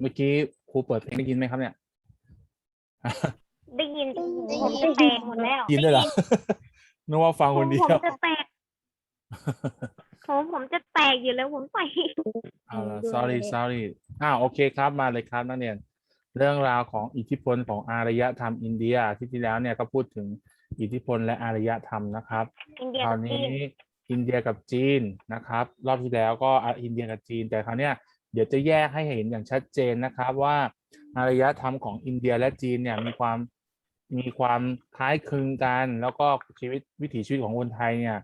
เมื่อกี้ครูเปิดเพลงได้ยินไหมครับเนี่ยได้ยินได้ยินผมจะแตกหมดแล้วยินด้วยเหรอ นึกว่าฟังคนเดียผมวจะแตกผมผมจะแตกอยู่แล้วผมไปเอาละ sorry sorry อ้าวโอเคครับมาเลยครับนักเรียน เรื่องราวของอิทธิพลของอารยธรรมอินเดียอาที่ที่แล้วเนี่ยก็พูดถึงอิทธิพลและอารยธรรมนะครับอินเดียครากัวบจีนี้นอินเดียกับจีนนะครับ รอบที่แล้วก็อะอินเดียกับจีน แต่คราวเนี้ย เดี๋ยวจะแยกให้เห็นอย่างชัดเจนนะครับว่าอารยธรรมของอินเดียและจีนเนี่ยมีความมีความคล้ายคลึงกัน แล้วก็ชีวิตวิถีชีวิตของคนไทยเนี่ย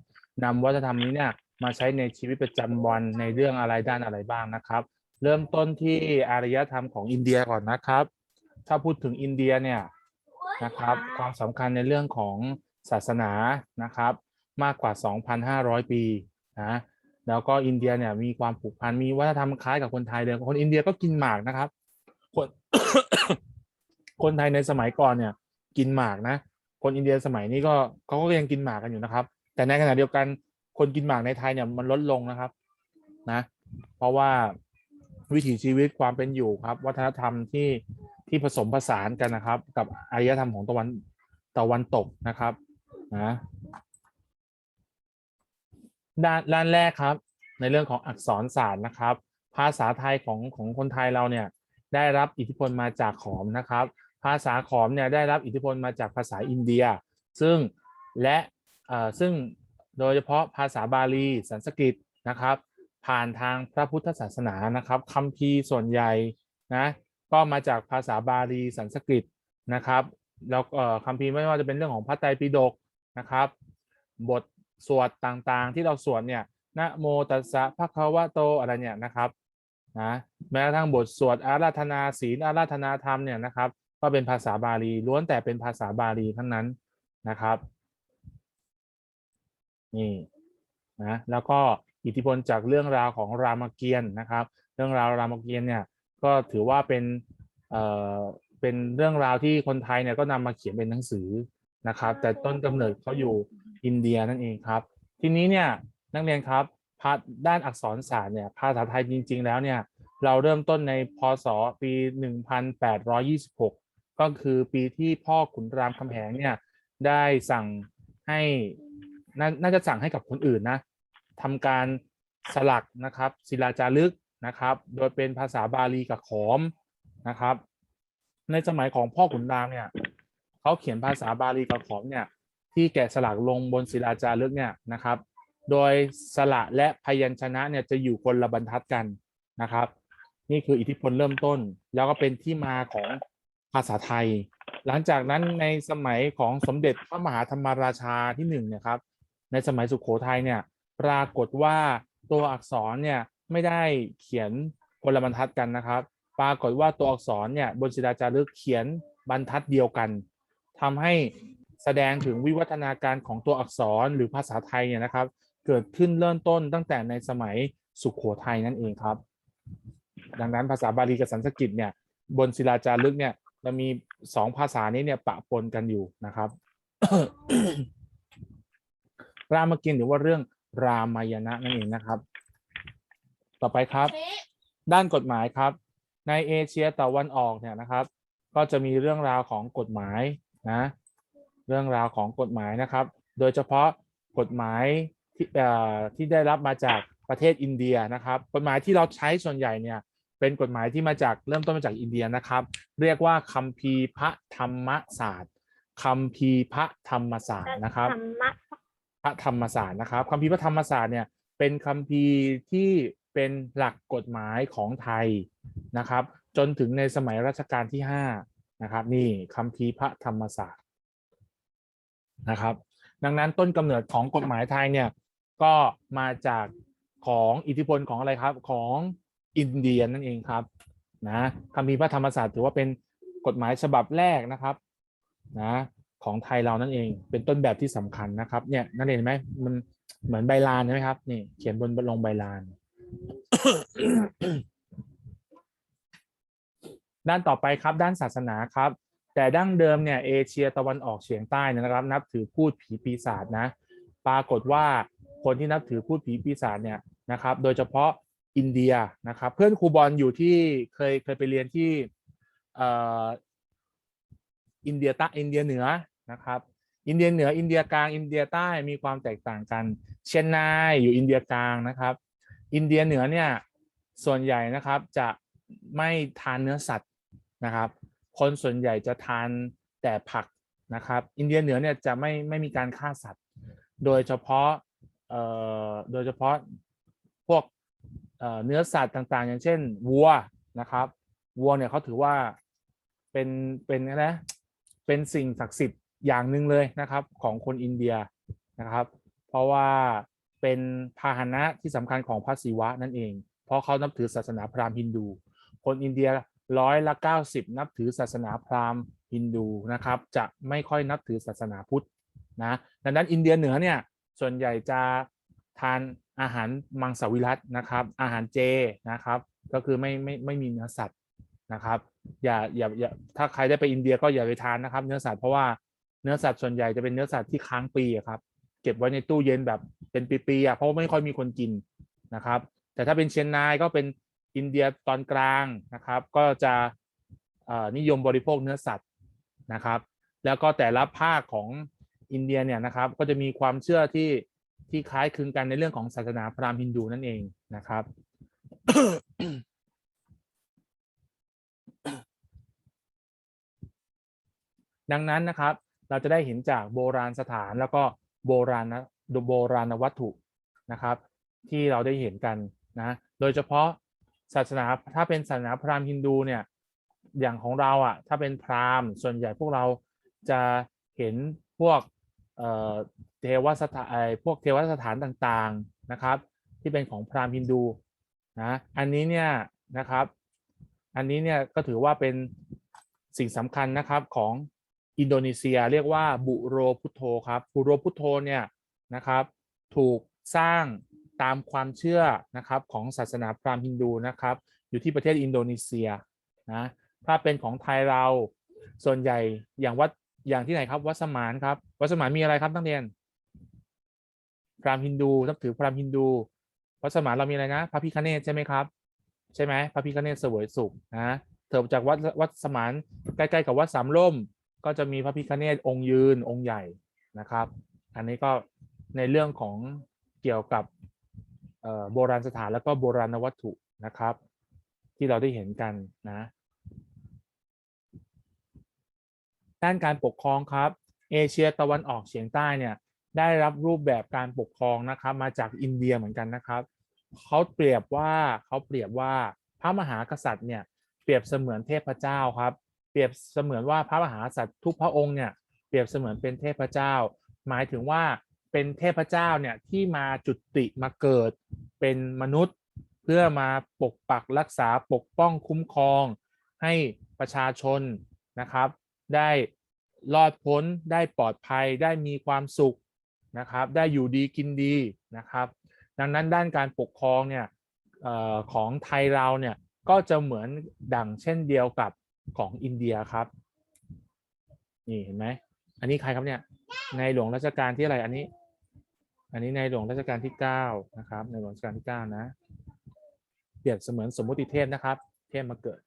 นำวัฒนธรรมนี้เนี่ยมาใช้ในชีวิตประจำวันในเรื่องอะไรด้านอะไรบ้างนะครับ เริ่มต้นที่อารยธรรมของอินเดียก่อนนะครับ ถ้าพูดถึงอินเดียเนี่ยนะครับความสำคัญในเรื่องของศาสนานะครับ มากกว่า 2,500 ปีนะ แล้วก็อินเดียเนี่ยมีความผูกพันมีวัฒนธรรมคล้ายกับคนไทยเลยคนอินเดียก็กินหมากนะครับ คนคนไทยในสมัยก่อนเนี่ย กินหมากนะ คนอินเดียสมัยนี้ก็เขาก็ยังกินหมากกันอยู่นะครับ แต่ในขณะเดียวกันคนกินหมากในไทยเนี่ยมันลดลงนะครับนะ เพราะว่าวิถีชีวิตความเป็นอยู่ครับ วัฒนธรรมที่ที่ผสมผสานกันนะครับ กับอารยธรรมของตะวันตะวันตกนะครับนะ ด้านด้านแรกครับ ในเรื่องของอักษรศาสตร์นะครับ ภาษาไทยของของคนไทยเราเนี่ยได้รับอิทธิพลมาจากขอมนะครับ ภาษาขอมเนี่ยได้รับอิทธิพลมาจากภาษาอินเดีย ซึ่งและเอ่อซึ่งโดยเฉพาะภาษาบาลีสันสกฤตนะครับ ผ่านทางพระพุทธศาสนานะครับคัมภีส่วนใหญ่นะก็มาจากภาษาบาลีสันสกฤตนะครับแล้วเอ่อคัมภีไม่ว่าจะเป็นเรื่องของพระไตรปิฎกนะครับ บท สวดต่างๆ ที่เราสวดเนี่ยนะโมตัสสะภะคะวะโตอะไรเนี่ยนะครับนะแม้กระทั่งบทสวดอาราธนาศีลอาราธนาธรรมเนี่ยนะครับ ก็เป็นภาษาบาลีล้วนแต่เป็นภาษาบาลีทั้งนั้นนะครับนี่นะแล้วก็อิทธิพลจากเรื่องราวของรามเกียรตินะครับ เรื่องราวรามเกียรติเนี่ยก็ถือว่าเป็นเอ่อเป็นเรื่องราวที่คนไทยเนี่ยก็นำมาเขียนเป็นหนังสือนะครับ แต่ต้นกำเนิดเขาอยู่ อินเดียนั่นเองครับ ทีนี้เนี่ยนักเรียนครับพาด้านอักษรศาสตร์เนี่ยภาษาไทยจริง ๆ แล้วเนี่ยเราเริ่มต้นในพศปี 1826 ก็คือปีที่พ่อขุนรามคำแหงเนี่ยได้สั่งให้นน่าจะสั่งให้กับคนอื่นนะทำการสลักนะครับศิลาจารึกนะครับ โดยเป็นภาษาบาลีกับขอมนะครับ ในสมัยของพ่อขุนรามเนี่ยเขาเขียนภาษาบาลีกับขอมเนี่ย ที่แกะสลักลงบนศิลาจารึกเนี่ยนะครับ โดยสระและพยัญชนะเนี่ยจะอยู่คนละบรรทัดกันนะครับ นี่คืออิทธิพลเริ่มต้น แล้วก็เป็นที่มาของภาษาไทย หลังจากนั้นในสมัยของสมเด็จพระมหาธรรมราชาที่หนึ่งเนี่ยครับ ในสมัยสุขโขทัยเนี่ยปรากฏว่าตัวอักษรเนี่ยไม่ได้เขียนคนละบรรทัดกันนะครับ ปรากฏว่าตัวอักษรเนี่ยบนศิลาจารึกเขียนบรรทัดเดียวกันทำให้ แสดงถึงวิวัฒนาการของตัวอักษรหรือภาษาไทยเนี่ยนะครับ เกิดขึ้นเริ่มต้นตั้งแต่ในสมัยสุขโขทัยนั่นเองครับ ดังนั้นภาษาบาลีกับสันสกฤตเนี่ยบนศิลาจารึกเนี่ยจะมีสองภาษานี้เนี่ยปะปนกันอยู่นะครับ รามเกียรติ์หรือว่าเรื่องรามายณะนั่นเองนะครับ ต่อไปครับ ด้านกฎหมายครับ ในเอเชียตะวันออกเนี่ยนะครับ ก็จะมีเรื่องราวของกฎหมายนะ เรื่องราวของกฎหมายนะครับ โดยเฉพาะกฎหมายที่เอ่อที่ได้รับมาจากประเทศอินเดียนะครับ กฎหมายที่เราใช้ส่วนใหญ่เนี่ยเป็นกฎหมายที่มาจากเริ่มต้นมาจากอินเดียนะครับ เรียกว่าคัมภีร์พระธรรมศาสตร์คัมภีร์พระธรรมศาสตร์นะครับธรรมะพระธรรมศาสตร์นะครับคัมภีร์พระธรรมศาสตร์เนี่ยเป็นคัมภีร์ที่เป็นหลักกฎหมายของไทยนะครับ จนถึงในสมัยรัชกาลที่ห้านะครับนี่คัมภีร์พระธรรมศาสตร์ นะครับ ดังนั้นต้นกำเนิดของกฎหมายไทยเนี่ยก็มาจากของอิทธิพลของอะไรครับของอินเดียนั่นเองครับนะคัมภีร์พระธรรมศาสตร์ถือว่าเป็นกฎหมายฉบับแรกนะครับนะของไทยเรานั่นเองเป็นต้นแบบที่สำคัญนะครับเนี่ยนั่นเองเห็นไหมมันเหมือนใบลานใช่ไหมครับนี่เขียนบนลงใบลาน ด้านต่อไปครับด้านศาสนาครับ แต่ดั้งเดิมเนี่ยเอเชียตะวันออกเฉียงใต้นะครับ นับถือพูดผีปีศาจนะปรากฏว่าคนที่นับถือพูดผีปีศาจเนี่ยนะครับ โดยเฉพาะอินเดียนะครับ เพื่อนครูบอลอยู่ที่เคยเคยไปเรียนที่อ่ออินเดียใต้อินเดียเหนือนะครับ อินเดียเหนืออินเดียกลางอินเดียใต้มีความแตกต่างกัน เช่นนายอยู่อินเดียกลางนะครับ อินเดียเหนือเนี่ยส่วนใหญ่นะครับจะไม่ทานเนื้อสัตว์นะครับ คนส่วนใหญ่จะทานแต่ผักนะครับ อินเดียเหนือเนี่ยจะไม่ไม่มีการฆ่าสัตว์ โดยเฉพาะเอ่อโดยเฉพาะพวกเเนื้อสัตว์ต่างๆ อย่างเช่น วัวนะครับวัวเนี่ยเขาถือว่าเป็นเป็นนะเป็นสิ่งศักดิ์สิทธิ์อย่างหนึ่งเลยนะครับ ของคนอินเดียนะครับ เพราะว่าเป็นพาหนะที่สำคัญของพระศิวะนั่นเอง เพราะเขานับถือศาสนาพราหมณ์ฮินดู คนอินเดีย ร้อยละเก้าสิบนับถือศาสนาพราหมณ์ฮินดูนะครับจะไม่ค่อยนับถือศาสนาพุทธนะดังนั้นอินเดียเหนือเนี่ยส่วนใหญ่จะทานอาหารมังสวิรัตนะครับ อาหารเจนะครับก็คือไม่ไม่ไม่มีเนื้อสัตว์นะครับอย่าอย่าอย่าถ้าใครได้ไปอินเดียก็อย่าไปทานนะครับ เนื้อสัตว์เพราะว่าเนื้อสัตว์ส่วนใหญ่จะเป็นเนื้อสัตว์ที่ค้างปีอะครับเก็บไว้ในตู้เย็นแบบเป็นปีๆเพราะไม่ค่อยมีคนกินนะครับ แต่ถ้าเป็นเชียงนายก็เป็น อินเดียตอนกลางนะครับ ก็จะนิยมบริโภคเนื้อสัตว์นะครับ แล้วก็แต่ละภาคของอินเดียเนี่ยนะครับ ก็จะมีความเชื่อที่ที่คล้ายคลึงกันในเรื่องของศาสนาพราหมณ์ฮินดูนั่นเองนะครับดังนั้นนะครับ เราจะได้เห็นจากโบราณสถานแล้วก็โบราณโบราณวัตถุนะครับ ที่เราได้เห็นกันนะ โดยเฉพาะ ศาสนาถ้าเป็นศาสนาพราหมณ์ฮินดูเนี่ยอย่างของเราอะถ้าเป็นพราหมณ์ส่วนใหญ่พวกเราจะเห็นพวกเทวสถานพวกเทวสถานต่างๆนะครับ ที่เป็นของพราหมณ์ฮินดูนะอันนี้เนี่ยนะครับ อันนี้เนี่ยก็ถือว่าเป็นสิ่งสำคัญนะครับของอินโดนีเซียเรียกว่าบุโรพุทโธครับบุโรพุทโธเนี่ยนะครับ ถูกสร้าง ตามความเชื่อนะครับของศาสนาพราหมณ์ฮินดูนะครับ อยู่ที่ประเทศอินโดนีเซียนะถ้าเป็นของไทยเราส่วนใหญ่อย่างวัดอย่างที่ไหนครับวัดสมานครับวัดสมานมีอะไรครับนักเรียนพราหมณ์ฮินดูนับถือพราหมณ์ฮินดูวัดสมานเรามีอะไรนะ พระพิคเนตใช่ไหมครับ ใช่ไหมพระพิคเนตเสวยสุขนะเถิดจากวัดวัดสมานใกล้ๆกับวัดสามล่ม ก็จะมีพระพิคเนตองค์ยืนองค์ใหญ่นะครับ อันนี้ก็ในเรื่องของเกี่ยวกับ โบราณสถานแล้วก็โบราณวัตถุนะครับ ที่เราได้เห็นกันนะด้านการปกครองครับ เอเชียตะวันออกเฉียงใต้เนี่ยได้รับรูปแบบการปกครองนะครับ มาจากอินเดียเหมือนกันนะครับเขาเปรียบว่าเขาเปรียบว่าพระมหากษัตริย์เนี่ยเปรียบเสมือนเทพเจ้าครับ เปรียบเสมือนว่าพระมหากษัตริย์ทุกพระองค์เนี่ยเปรียบเสมือนเป็นเทพเจ้า หมายถึงว่า เป็นเทพเจ้าเนี่ยที่มาจุติมาเกิดเป็นมนุษย์ เพื่อมาปกปักรักษาปกป้องคุ้มครอง ให้ประชาชนนะครับ ได้รอดพ้นได้ปลอดภัยได้มีความสุขนะครับ ได้อยู่ดีกินดีนะครับ ดังนั้นด้านการปกครองเนี่ยออของไทยเราเนี่ยก็จะเหมือนดังเช่นเดียวกับของอินเดียครับนี่เห็นไหมอันนี้ใครครับเนี่ยในหลวงรัชกาลที่อะไรอันนี้ อันนี้ในหลวงรัชกาลที่เก้านะครับในหลวงรัชกาลที่เก้านะเปรียบเสมือนสมมติเทพนะครับ เทพมาเกิด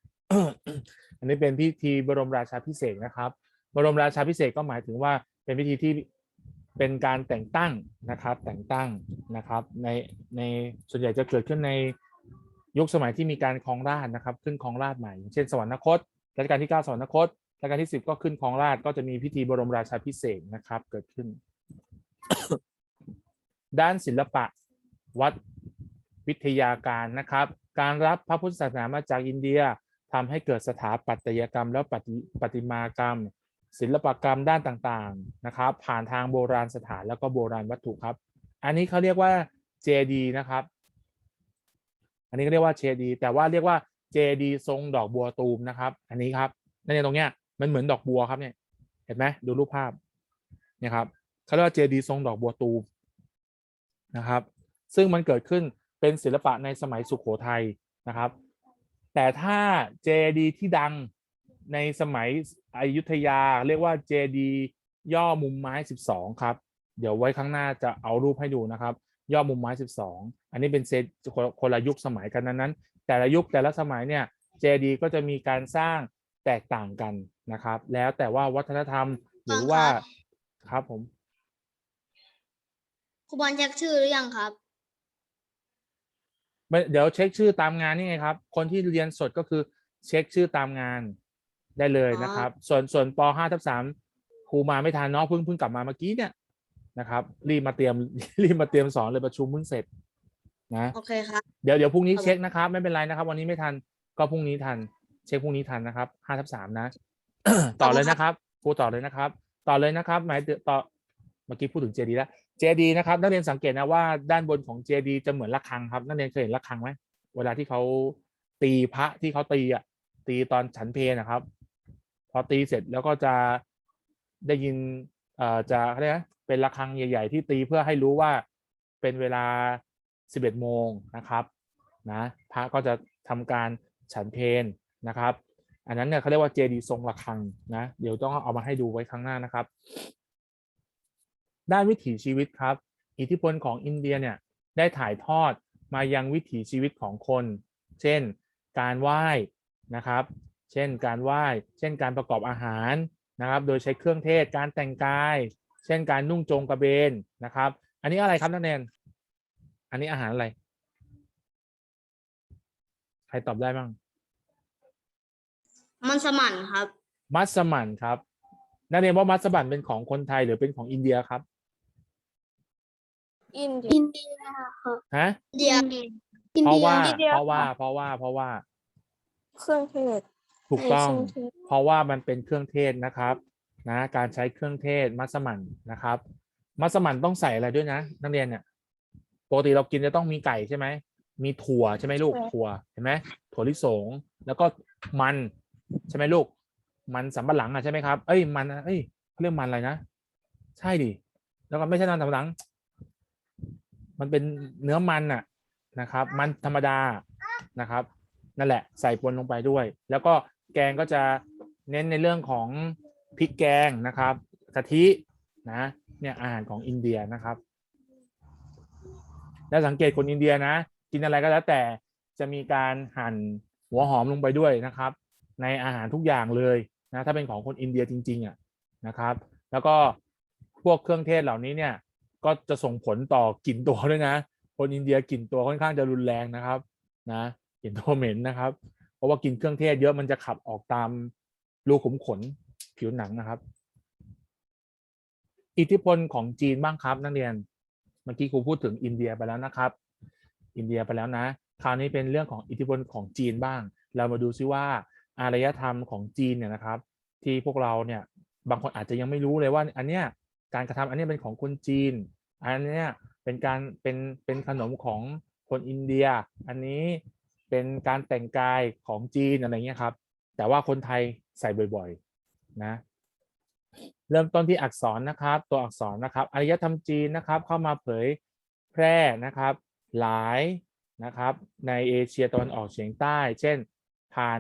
อันนี้เป็นพิธีบรมราชาพิเศษนะครับ บรมราชาพิเศษก็หมายถึงว่าเป็นพิธีที่เป็นการแต่งตั้งนะครับ แต่งตั้งนะครับ ในในส่วนใหญ่จะเกิดขึ้นในยุคสมัยที่มีการครองราชนะครับ ขึ้นครองราชใหม่ เช่นสวรรคตรัชกาลที่9สวรรคตรัชกาลที่ 10 ก็ขึ้นครองราชก็จะมีพิธีบรมราชาพิเศษนะครับ เกิดขึ้น ด้านศิลปะวัดวิทยาการนะครับ การรับพระพุทธศาสนามาจากอินเดียทำให้เกิดสถาปัตยกรรม แล้วปฏิปฏิมากรรม ศิลปกรรมด้านต่างๆนะครับ ผ่านทางโบราณสถานแล้วก็โบราณวัตถุครับ อันนี้เขาเรียกว่าเจดีนะครับ อันนี้ก็เรียกว่าเจดีแต่ว่าเรียกว่าเจดีทรงดอกบัวตูมนะครับ อันนี้ครับนั่นเนี่ตรงเนี้ยมันเหมือนดอกบัวครับเนี่ยเห็นไหมดูรูปภาพเนี่ยครับเขาเรียกว่าเจดีทรงดอกบัวตูม นะครับ ซึ่งมันเกิดขึ้นเป็นศิลปะในสมัยสุขโขทัยนะครับ แต่ถ้าเจดีที่ดังในสมัยอยุธยาเรียกว่าเจดีย่อมุมไม้ 12 ครับ เดี๋ยวไว้ข้างหน้าจะเอารูปให้ดูนะครับ ย่อมุมไม้สิบสองอันนี้เป็นเซตคนคนละยุคสมัยกันนั้นนั้น แต่ละยุคแต่ละสมัยเนี่ยเจดีก็จะมีการสร้างแตกต่างกันนะครับ แล้วแต่ว่าวัฒนธรรมหรือว่าครับผม ครูบอลเช็คชื่อหรือยังครับ ไม่เดี๋ยวเช็คชื่อตามงานนี่ไงครับ คนที่เรียนสดก็คือเช็คชื่อตามงานได้เลยนะครับ ส่วนส่วนป .5 ทับ3ครูมาไม่ทันเนาะเพิ่งเพิ่งกลับมาเมื่อกี้เนี่ยนะครับ รีบมาเตรียม รีบมาเตรียมสอนเลยประชุมเพิ่งเสร็จนะโอเคครับเดี๋ยวเดี๋ยวพรุ่งนี้ครับเช็คนะครับ ไม่เป็นไรนะครับ วันนี้ไม่ทันก็พรุ่งนี้ทัน เช็คพรุ่งนี้ทันนะครับห้าทับสามนะ ต่อเลยนะครับครูต่อเลยนะครับ ต่อเลยนะครับ หมายถึงต่อเมื่อกี้พูดถึงเจดีแล้วเจดีนะครับ นักเรียนสังเกตนะว่าด้านบนของเจดีจะเหมือนระฆังครับ นักเรียนเคยเห็นระฆังไหมเวลาที่เขาตีพระที่เขาตีอะ ตีตอนฉันเพลนะครับ พอตีเสร็จแล้วก็จะได้ยินเอ่อจะเขาเรียกนะเป็นระฆังใหญ่ ๆ ที่ตีเพื่อให้รู้ว่าเป็นเวลา 11 โมงนะครับนะพระก็จะทำการฉันเพลนะครับ อันนั้นเนี่ยเขาเรียกว่าเจดีทรงระฆังนะ เดี๋ยวต้องเอามาให้ดูไว้ข้งหน้านะครับ ด้านวิถีชีวิตครับ อิทธิพลของอินเดียเนี่ยได้ถ่ายทอดมายังวิถีชีวิตของคน เช่น การไหว้นะครับ เช่นการไหว้ เช่นการประกอบอาหารนะครับ โดยใช้เครื่องเทศ การแต่งกาย เช่นการนุ่งโจงกระเบนนะครับ อันนี้อะไรครับนักเรียน อันนี้อาหารอะไร ใครตอบได้บ้าง มันสมั่นครับ มัสมั่นครับนักเรียนว่ามัสมั่นเป็นของคนไทยหรือเป็นของอินเดียครับ อินเดียอินเดียครับฮะเดียอินเดียอินเพราะเดียว่าอินเดียเพราะว่าค่ะเพราะว่าเพราะว่าเครื่องเทศถูกต้องในเครื่องเทศเพราะว่ามันเป็นเครื่องเทศนะครับนะการใช้เครื่องเทศมัสมั่นนะครับ มัสมั่นต้องใส่อะไรด้วยนะ นักเรียนเนี่ยปกติเรากินจะต้องมีไก่ใช่ไหมมีถั่วใช่ไหมลูกใช่ถั่วเห็นไหมถั่วลิสงแล้วก็มันใช่ไหมลูก มันสำปะหลังอะใช่ไหมครับเอ้ยมันเอ้ยเขาเรียกมันอะไรนะ ใช่ดิแล้วก็ไม่ใช่มันสำปะหลัง มันเป็นเนื้อมันอะนะครับ มันธรรมดานะครับ นั่นแหละใส่ปนลงไปด้วย แล้วก็แกงก็จะเน้นในเรื่องของพริกแกงนะครับกะทินะเนี่ยอาหารของอินเดียนะครับ แล้วสังเกตคนอินเดียนะ กินอะไรก็แล้วแต่จะมีการหั่นหัวหอมลงไปด้วยนะครับ ในอาหารทุกอย่างเลยนะถ้าเป็นของคนอินเดียจริงๆอะนะครับ แล้วก็พวกเครื่องเทศเหล่านี้เนี่ย ก็จะส่งผลต่อกลิ่นตัวด้วยนะ คนอินเดียกลิ่นตัวค่อนข้างจะรุนแรงนะครับนะกลิ่นตัวเหม็นนะครับ เพราะว่ากินเครื่องเทศเยอะมันจะขับออกตามรูขุมขนผิวหนังนะครับ อิทธิพลของจีนบ้างครับ นักเรียนเมื่อกี้ครูพูดถึงอินเดียไปแล้วนะครับ อินเดียไปแล้วนะ คราวนี้เป็นเรื่องของอิทธิพลของจีนบ้าง เรามาดูซิว่าอารยธรรมของจีนเนี่ยนะครับ ที่พวกเราเนี่ยบางคนอาจจะยังไม่รู้เลยว่าอันเนี้ย การกระทำอันนี้เป็นของคนจีน อันนี้เป็นการเป็นเป็นขนมของคนอินเดีย อันนี้เป็นการแต่งกายของจีนอะไรเงี้ยครับ แต่ว่าคนไทยใส่บ่อยๆนะเริ่มต้นที่อักษรนะครับ ตัวอักษรนะครับอารยธรรมจีนนะครับ เข้ามาเผยแพร่นะครับ หลายนะครับ ในเอเชียตะวันออกเฉียงใต้ เช่น ผ่าน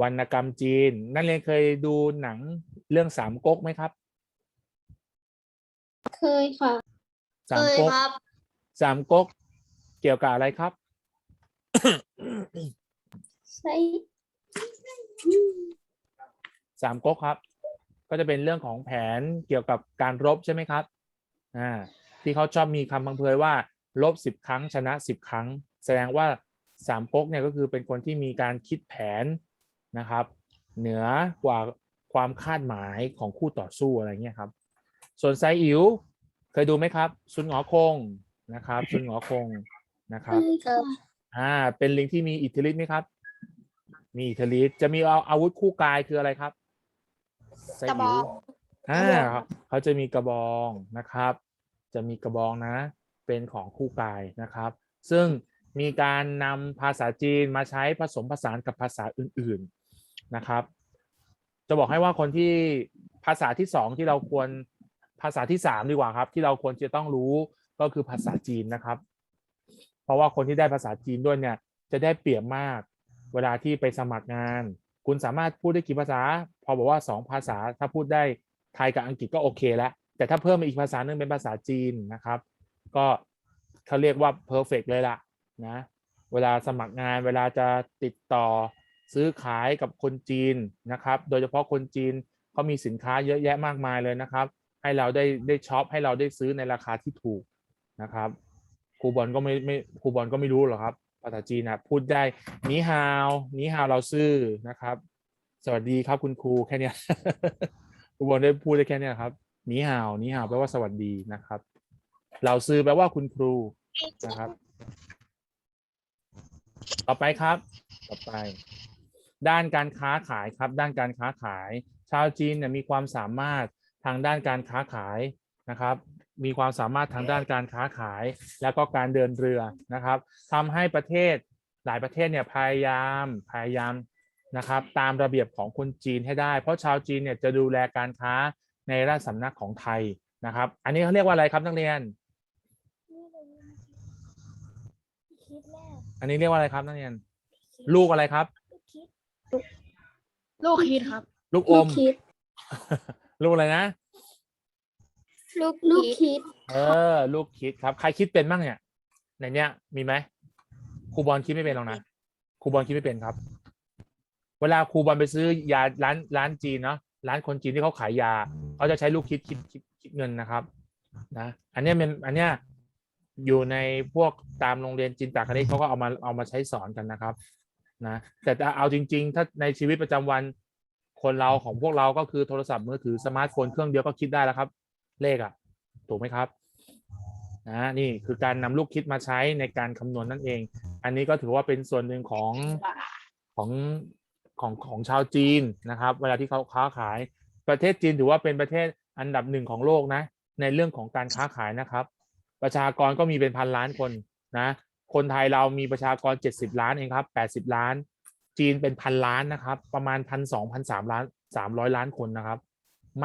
วรรณกรรมจีน นั่นเรียนเคยดูหนังเรื่องสามก๊กไหมครับ เคยค่ะ สามเคยก๊กครับสามก๊กเกี่ยวกับอะไรครับ ใช่สามก๊กครับ ก็จะเป็นเรื่องของแผนเกี่ยวกับการรบใช่ไหมครับอ่าที่เขาชอบมีคำพังเพยว่าลบสิบครั้งชนะสิบครั้ง แสดงว่าสามก๊กเนี่ยก็คือเป็นคนที่มีการคิดแผนนะครับ เหนือกว่าความคาดหมายของคู่ต่อสู้อะไรเงี้ยครับ ส่วนไซอิ๋วเคยดูไหมครับ ซุนหงอคงนะครับ ซุนหงอคงนะครับครับอ่าเป็นลิงที่มีอิทธิฤทธิ์ไหมครับ มีอิทธิฤทธิ์จะมีเอาอาวุธคู่กายคืออะไรครับไซกระบอิ๋อวงอ่าเขาจะมีกระบองนะครับ จะมีกระบองนะ เป็นของคู่กายนะครับ ซึ่งมีการนำภาษาจีนมาใช้ผสมผสานกับภาษาอื่น ๆนะครับ จะบอกให้ว่าคนที่ภาษาที่สองที่เราควร ภาษาที่สามดีกว่าครับ ที่เราควรจะต้องรู้ก็คือภาษาจีนนะครับ เพราะว่าคนที่ได้ภาษาจีนด้วยเนี่ยจะได้เปรียบมาก เวลาที่ไปสมัครงาน คุณสามารถพูดได้กี่ภาษา พอบอกว่าสองภาษาถ้าพูดได้ไทยกับอังกฤษก็โอเคแล้ว แต่ถ้าเพิ่มมาอีกภาษาหนึ่งเป็นภาษาจีนนะครับ ก็เขาเรียกว่า perfect เลยล่ะนะเวลาสมัครงานเวลาจะติดต่อซื้อขายกับคนจีนนะครับ โดยเฉพาะคนจีนเขามีสินค้าเยอะแยะมากมายเลยนะครับ ให้เราได้ได้ช็อปให้เราได้ซื้อในราคาที่ถูกนะครับครูบอลก็ไม่ไม่ครูบอลก็ไม่รู้หรอกครับภาษาจีนนะพูดได้หนีฮาวหนีฮาวเราซื้อนะครับ สวัสดีครับคุณครูแค่เนี้ยครูบอลได้พูดได้แค่เนี้ยครับหนีฮาวหนีฮาวแปลว่าสวัสดีนะครับ เราซื้อแปลว่าคุณครูนะครับ ต่อไปครับ ต่อไป ด้านการค้าขายครับ ด้านการค้าขาย ชาวจีนเนี่ยมีความสามารถ ทางด้านการค้าขายนะครับ มีความสามารถทางด้านการค้าขาย แล้วก็การเดินเรือนะครับทำให้ประเทศหลายประเทศเนี่ยพยายามพยายามนะครับ ตามระเบียบของคนจีนให้ได้ เพราะชาวจีนเนี่ยจะดูแลการค้าในราชสำนักของไทยนะครับ อันนี้เขาเรียกว่าอะไรครับนักเรียน อันนี้เรียกว่าอะไรครับนักเรียน ลูกอะไรครับ ลูกคิดครับ ลูกอม ลูกอะไรนะ ลูกลูกคิดเออ ลูกคิดครับ ใครคิดเป็นบ้างเนี่ยในเนี้ยมีไหมครูบอลคิดไม่เป็นหรอกนะครูบอลคิดไม่เป็นครับ เวลาครูบอลไปซื้อยาร้านร้านจีนเนาะร้านคนจีนที่เขาขายยาเขาจะใช้ลูกคิดคิดคิดคิดเงินนะครับ นะอันเนี้ยเป็นอันเนี้ยอยู่ในพวกตามโรงเรียนจีนตากคณิตเขาก็เอามาเอามาใช้สอนกันนะครับ นะแต่ถ้าเอาจริง ๆ ถ้าในชีวิตประจำวัน คนเราของพวกเราก็คือโทรศัพท์มือถือสมาร์ทโฟนเครื่องเดียวก็คิดได้แล้วครับ เลขอะถูกไหมครับนะนี่คือการนำลูกคิดมาใช้ในการคำนวณนั่นเอง อันนี้ก็ถือว่าเป็นส่วนหนึ่งของของของของชาวจีนนะครับ เวลาที่เขาค้าขายประเทศจีนถือว่าเป็นประเทศอันดับหนึ่งของโลกนะ ในเรื่องของการค้าขายนะครับ ประชากรก็มีเป็นพันล้านคนนะ คนไทยเรามีประชากร 70 ล้านเองครับ 80 ล้าน จีนเป็นพันล้านนะครับ ประมาณพันสองพันสามล้านสามร้อยล้านคนนะครับ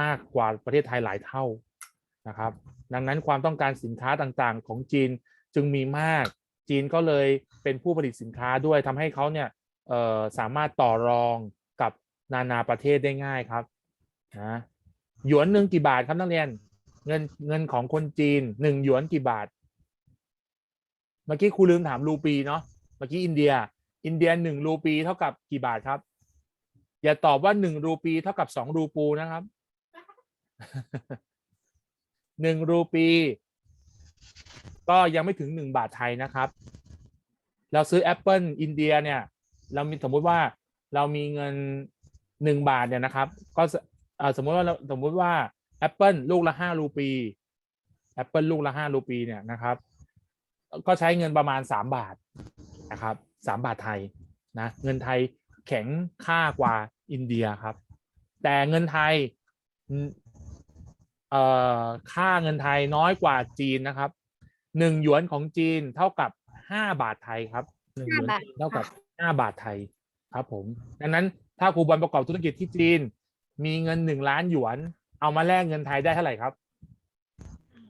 มากกว่าประเทศไทยหลายเท่านะครับ ดังนั้นความต้องการสินค้าต่างๆ ของจีนจึงมีมาก จีนก็เลยเป็นผู้ผลิตสินค้าด้วยทำให้เขาเนี่ยสามารถต่อรองกับนานาประเทศได้ง่ายครับนะหยวนหนึ่งกี่บาทครับนักเรียน เงินเงินของคนจีนหนึ่งหยวนกี่บาท เมื่อกี้ครูลืมถามรูปีเนาะเมื่อกี้อินเดีย อินเดียหนึ่งรูปีเท่ากับกี่บาทครับ อย่าตอบว่าหนึ่งรูปีเท่ากับสองรูปูนะครับหนึ่งรูปี ก็ยังไม่ถึงหนึ่งบาทไทยนะครับ เราซื้อแอปเปิลอินเดียเนี่ย เรามีสมมุติว่าเรามีเงินหนึ่งบาทเนี่ยนะครับ ก็สมมุติว่าเราสมมุติว่าแอปเปิลลูกละห้ารูปีแอปเปิลลูกละห้ารูปีเนี่ยนะครับ ก็ใช้เงินประมาณสามบาทนะครับ สามบาทไทยนะเงินไทยแข็งค่ากว่าอินเดียครับ แต่เงินไทยอืมเอ่อค่าเงินไทยน้อยกว่าจีนนะครับหนึ่งหยวนของจีนเท่ากับห้าบาทไทยครับหนึ่งหยวนห้าบาทจีนเท่ากับห้าบาทไทยครับผมดังนั้นถ้าครูบอลประกอบธุรกิจที่จีน มีเงินหนึ่งล้านหยวน เอามาแลกเงินไทยได้เท่าไหร่ครับ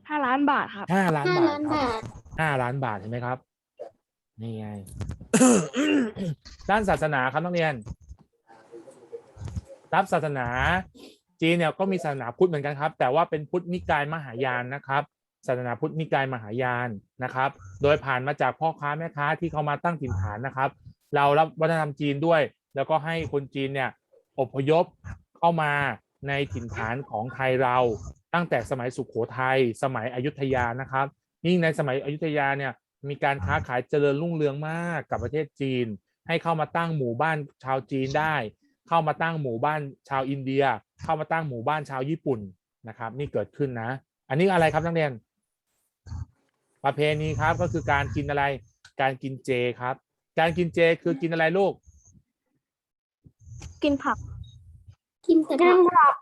ห้าล้านบาทครับห้าล้านห้าบาทล้านครับบาทห้าล้านบาทเห็นไหมครับ นี่ไง ด้านศาสนาครับนักเรียน รับศาสนา จีนเนี่ยก็มีศาสนาพุทธเหมือนกันครับ แต่ว่าเป็นพุทธนิกายมหายานนะครับ ศาสนาพุทธนิกายมหายานนะครับ โดยผ่านมาจากพ่อค้าแม่ค้าที่เขามาตั้งถิ่นฐานนะครับ เรารับวัฒนธรรมจีนด้วย แล้วก็ให้คนจีนเนี่ยอพยพเข้ามาในถิ่นฐานของไทยเราตั้งแต่สมัยสุขโขทัยสมัยอยุธยานะครับยิ่งในสมัยอยุธยาเนี่ย มีการค้าขายเจริญรุ่งเรืองมากกับประเทศจีน ให้เข้ามาตั้งหมู่บ้านชาวจีนได้ เข้ามาตั้งหมู่บ้านชาวอินเดีย เข้ามาตั้งหมู่บ้านชาวญี่ปุ่นนะครับ นี่เกิดขึ้นนะ อันนี้อะไรครับนักเรียน ประเพณีครับก็คือการกินอะไร การกินเจครับ การกินเจคือกินอะไรลูก กินผัก กินแต่ผัก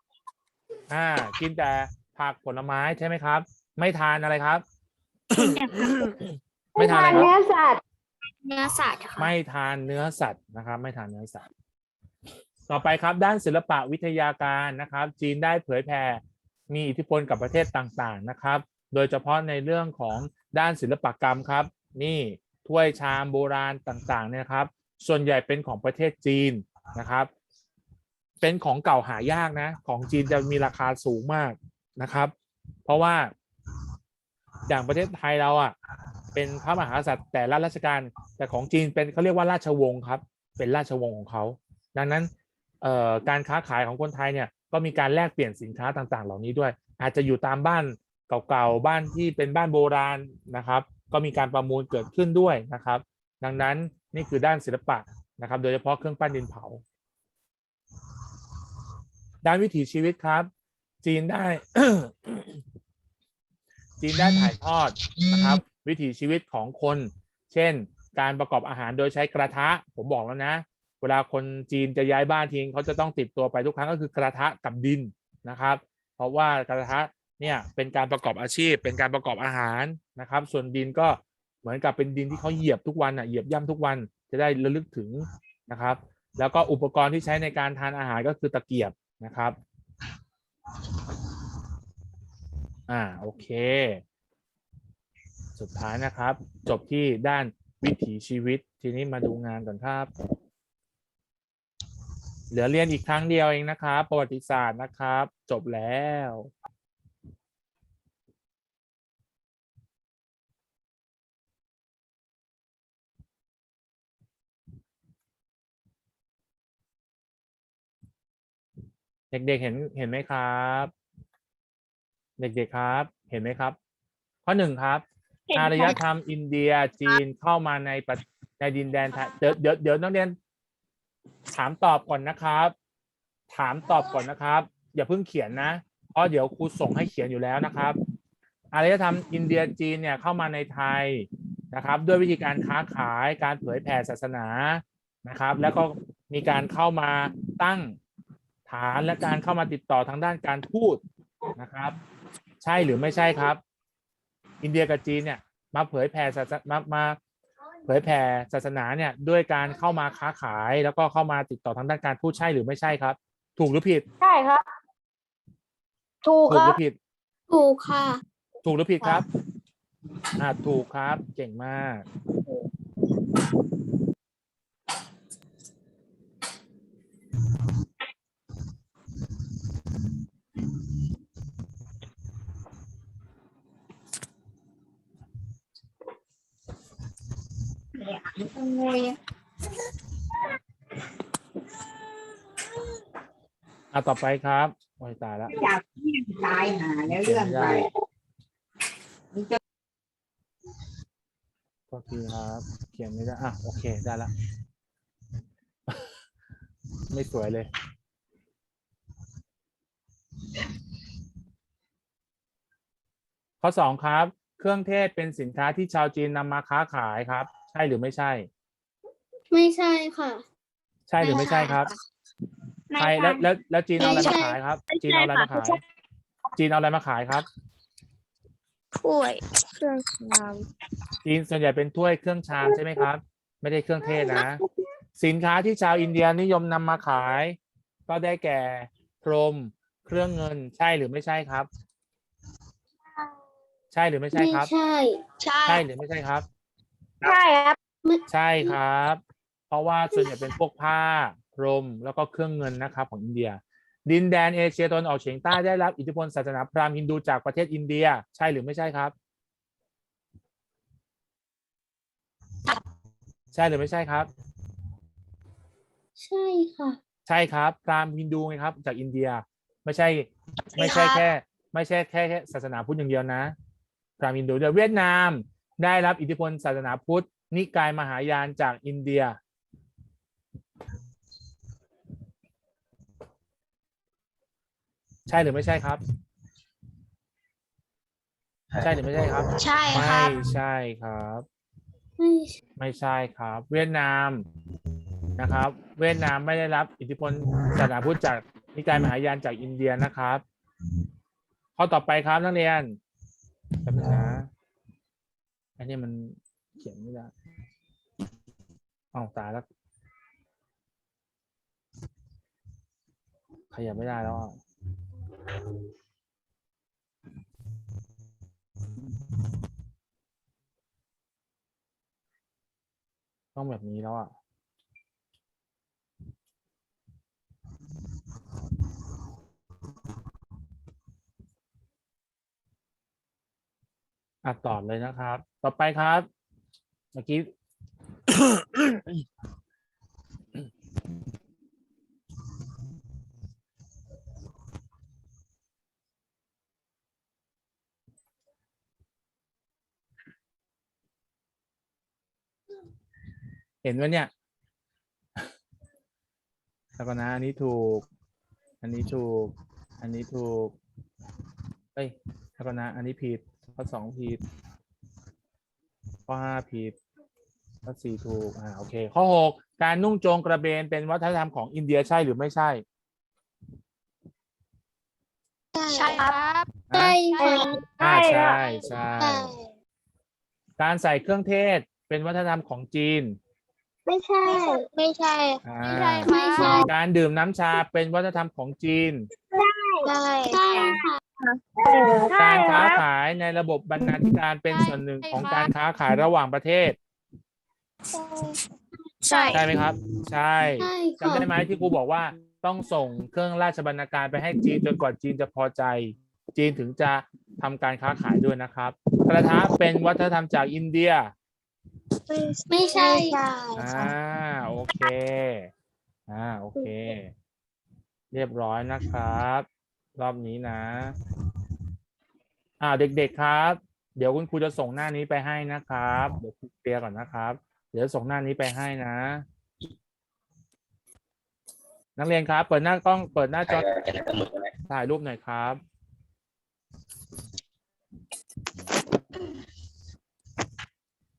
อ่า กินแต่ผักผลไม้ใช่ไหมครับ ไม่ทานอะไรครับ ไม่ทานอะไรครับเนื้อสัตว์เนื้อสัตว์ค่ะไม่ทานเนื้อสัตว์นะครับ ไม่ทานเนื้อสัตว์ ต่อไปครับด้านศิลปะวิทยาการนะครับ จีนได้เผยแผ่มีอิทธิพลกับประเทศต่างๆนะครับ โดยเฉพาะในเรื่องของด้านศิลปกรรมครับ นี่ถ้วยชามโบราณต่างๆเนี่ยนะครับ ส่วนใหญ่เป็นของประเทศจีนนะครับ เป็นของเก่าหายากนะ ของจีนจะมีราคาสูงมากนะครับ เพราะว่าอย่างประเทศไทยเราอะ เป็นพระมหากษัตริย์แต่ละราชการ แต่ของจีนเป็นเขาเรียกว่าราชวงศ์ครับ เป็นราชวงศ์ของเขา ดังนั้นการค้าขายของคนไทยเนี่ยก็มีการแลกเปลี่ยนสินค้าต่างๆ เหล่านี้ด้วย อาจจะอยู่ตามบ้านเก่าๆบ้านที่เป็นบ้านโบราณนะครับ ก็มีการประมูลเกิดขึ้นด้วยนะครับ ดังนั้นนี่คือด้านศิลปะนะครับ โดยเฉพาะเครื่องปั้นดินเผา ด้านวิถีชีวิตครับ จีนได้ จีนได้ถ่ายทอดนะครับ วิถีชีวิตของคน เช่น การประกอบอาหารโดยใช้กระทะ ผมบอกแล้วนะ เวลาคนจีนจะย้ายบ้านทิ้งเขาจะต้องติดตัวไปทุกครั้งก็คือกระทะกับดินนะครับ เพราะว่ากระทะเนี่ยเป็นการประกอบอาชีพ เป็นการประกอบอาหารนะครับ ส่วนดินก็เหมือนกับเป็นดินที่เขาเหยียบทุกวันอะเหยียบย่ำทุกวันจะได้ระลึกถึงนะครับ แล้วก็อุปกรณ์ที่ใช้ในการทานอาหารก็คือตะเกียบนะครับ อ่าโอเค สุดท้ายนะครับ จบที่ด้านวิถีชีวิต ทีนี้มาดูงานก่อนครับ เหลือเรียนอีกครั้งเดียวเองนะครับ ประวัติศาสตร์นะครับ จบแล้วเด็กๆเห็นเห็นไหมครับ เด็กๆครับ เห็นไหมครับ ข้อหนึ่งครับ เห็นอารยค่ะธรรมอินเดียจีนเข้ามาในประในดินแดนไทยเดี๋ยวเดี๋ยวเดี๋ยวนักเรียน ถามตอบก่อนนะครับ ถามตอบก่อนนะครับ อย่าเพิ่งเขียนนะเพราะเดี๋ยวครูส่งให้เขียนอยู่แล้วนะครับ อารยธรรมอินเดียจีนเนี่ยเข้ามาในไทยนะครับ ด้วยวิธีการค้าขายการเผยแผ่ศาสนานะครับ แล้วก็มีการเข้ามาตั้งฐานและการเข้ามาติดต่อทางด้านการพูดนะครับ ใช่หรือไม่ใช่ครับ อินเดียกับจีนเนี่ยมาเผยแผ่ศาสนามามาเผยแผ่ศาสนาเนี่ยด้วยการเข้ามาค้าขาย แล้วก็เข้ามาติดต่อทางด้านการพูดใช่หรือไม่ใช่ครับ ถูกหรือผิด ใช่ครับ ถูกถูคกหรัรืบ อผิด ถูกค่ะ ถูกหรือผิดครับ อ่าถูกครับ เก่งมาก อ่าต่อไปครับโอ้ยตายแล้วจากที่ตายหาแล้วเลื่อนไปโทษทีครับ เขียนไม่ได้ อะ โอเค ได้ละ ไม่สวยเลย ข้อสองครับ เครื่องเทศเป็นสินค้าที่ชาวจีนนำมาค้าขายครับใช่หรือไม่ใช่ ไม่ใช่ค่ะ ใช่หรือไม่ใช่ครับไม่ใช่ใช่แล้วแล้วแล้วจีนเอาอะไรไม่มาใช่ขายครับไม่ใช่จีนเอาอะไรมาค่ะขาย จีนเอาอะไรมาขายครับ ถ้วยเครื่องนจีนส่วนใหญ่เป็นถ้วยเครื่องชามใช่ไหมครับ ไม่ได้เครื่องเทศนะ สินค้าที่ชาวอินเดียนิยมนำมาขาย ก็ได้แก่พรมเครื่องเงินใช่หรือไม่ใช่ครับ ใช่หรือไม่ใช่ไม่ครับใช่ใช่ ใช่หรือไม่ใช่ครับ ใช่ครับใช่ครับ เพราะว่าส่วนใหญ่เป็นพวกผ้าพรมแล้วก็เครื่องเงินนะครับของอินเดีย ดินแดนเอเชียตะวันออกเฉียงใต้ได้รับอิทธิพลศาสนาพราหมณ์ฮินดูจากประเทศอินเดีย ใช่หรือไม่ใช่ครับ ใช่หรือไม่ใช่ครับ ใช่ค่ะ ใช่ครับพราหมณ์ฮินดูไงครับ จากอินเดียไม่ใช่ ไม่ใช่แค่ ไม่ใช่แค่แค่ศาสนาพุทธอย่างเดียวนะพราหมณ์ฮินดูเดียวเวียดนาม ได้รับอิทธิพลศาสนาพุทธ นิกายมหายานจากอินเดีย ใช่หรือไม่ใช่ครับ ใช่หรือไม่ใช่ครับ ใช่คไม่รับใช่ครับ ไม่ใช่ไม่ใช่ครับ เวียดนามนะครับ เวียดนามไม่ได้รับอิทธิพลศาสนาพุทธจากนิกายมหายานจากอินเดียนะครับข้อต่อไปครับนักเรียนแป๊บนึงนะ อันนี้มันเขียนไม่ได้อ้าตายแล้ว ขยับไม่ได้แล้วอะต้องแบบนี้แล้วอะ อะตอบเลยนะครับ ต่อไปครับ เมื่อกี้ เห็นไหมเนี่ยแล้วก็นะอันนี้ถูก อันนี้ถูก อันนี้ถูก เอ้ยแล้วก็นะอันนี้ผิด ข้อสองผิด ข้อห้าผิด ข้อสี่ถูก อ่า โอเค ข้อหกการนุ่งโจงกระเบนเป็นวัฒนธรรมของอินเดียใช่หรือไม่ใช่ ใช่ครับใช่ค่ะอ่าใช่ใช่ครับใช่ การใส่เครื่องเทศเป็นวัฒนธรรมของจีน ไม่ใช่ ไม่ใช่อ่าไม่ใช่ครับไม่ใช่การดื่มน้ำชาเป็นวัฒนธรรมของจีน ใช่ใช่ค่ะ การค้าขายในระบบบรรณาธิการเป็นส่วนหนึ่งของการค้าขายระหว่างประเทศ ใช่ใช่ไหมครับ ใช่ใช่จำค่ะได้ไหมที่ครูบอกว่าต้องส่งเครื่องราชบรรณาการไปให้จีนจนกว่าจีนจะพอใจ จีนถึงจะทำการค้าขายด้วยนะครับ กระทะเป็นวัฒนธรรมจากอินเดีย ไม่ใช่ค่ะอ่าโอเคอ่าโอเค เรียบร้อยนะครับ รอบนี้นะ อ่าเด็ก ๆ ครับ เดี๋ยวคุณครูจะส่งหน้านี้ไปให้นะครับ เดี๋ยวครูเคลียก่อนนะครับ เดี๋ยวส่งหน้านี้ไปให้นะ นักเรียนครับ เปิดหน้ากล้อง เปิดหน้าจอถ่ายรูปหน่อยครับ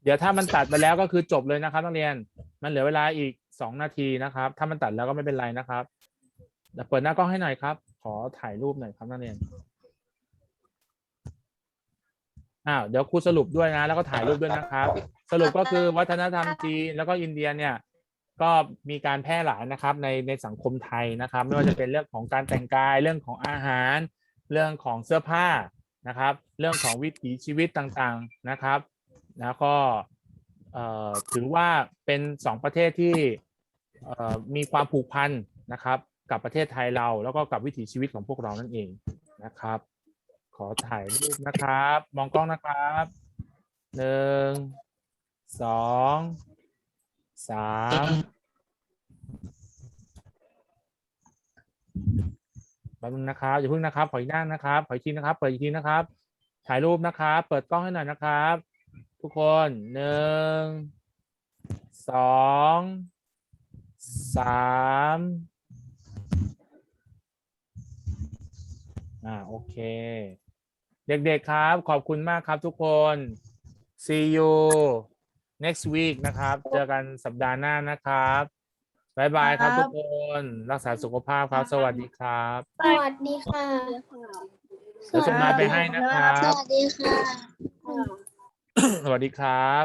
เดี๋ยวถ้ามันตัดไปแล้วก็คือจบเลยนะครับนักเรียน มันเหลือเวลาอีกสองนาทีนะครับ ถ้ามันตัดแล้วก็ไม่เป็นไรนะครับเปิดหน้ากล้องให้หน่อยครับ ขอถ่ายรูปหน่อยครับนักเรียนอ้าวเดี๋ยวครูสรุปด้วยนะ แล้วก็ถ่ายรูปด้วยนะครับ สรุปก็คือวัฒนธรรมจีนแล้วก็อินเดียเนี่ย ก็มีการแพร่หลายนะครับ ในในสังคมไทยนะครับ ไม่ว่าจะเป็นเรื่องของการแต่งกายเรื่องของอาหาร เรื่องของเสื้อผ้านะครับ เรื่องของวิถีชีวิตต่างๆนะครับแล้วก็เอ่อถือว่าเป็นสองประเทศที่เอ่อมีความผูกพันนะครับ กับประเทศไทยเรา แล้วก็กับวิถีชีวิตของพวกเรานั่นเองนะครับ ขอถ่ายรูปนะครับ มองกล้องนะครับหนึ่งสองสามแป๊บนึงนะครับอย่าเพิ่งนะครับ ขออีกหน้านะครับ ขออีกทีนะครับ เปิดอีกทีนะครับ ถ่ายรูปนะครับ เปิดกล้องให้หน่อยนะครับ ทุกคนหนึ่งสองสาม อ่าโอเค เด็กๆครับ ขอบคุณมากครับทุกคน see you next week นะครับ เจอกันสัปดาห์หน้านะครับบ๊ายบายครับทุกคน รักษาสุขภาพครับ สวัสดีครับสวัสดีค่ะเดี๋ยวส่งไลน์ไปให้นะครับ สวัสดีค่ะ สวัสดีครับ